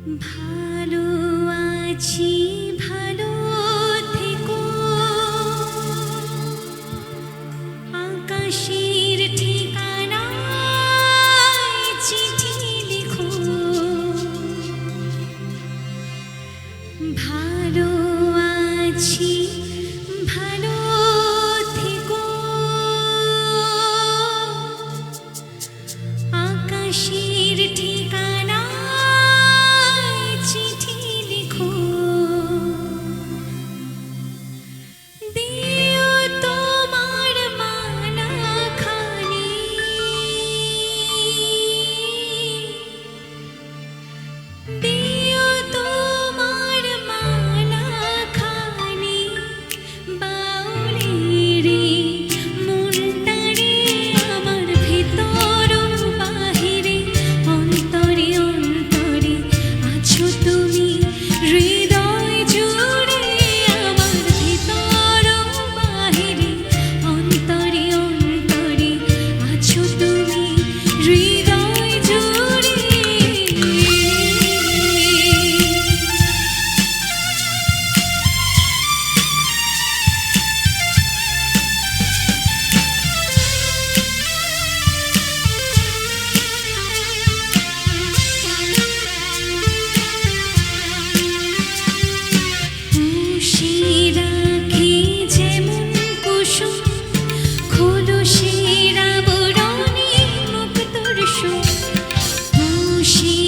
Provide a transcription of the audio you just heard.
ভালো আছি ভালো থেকো। আকাশের she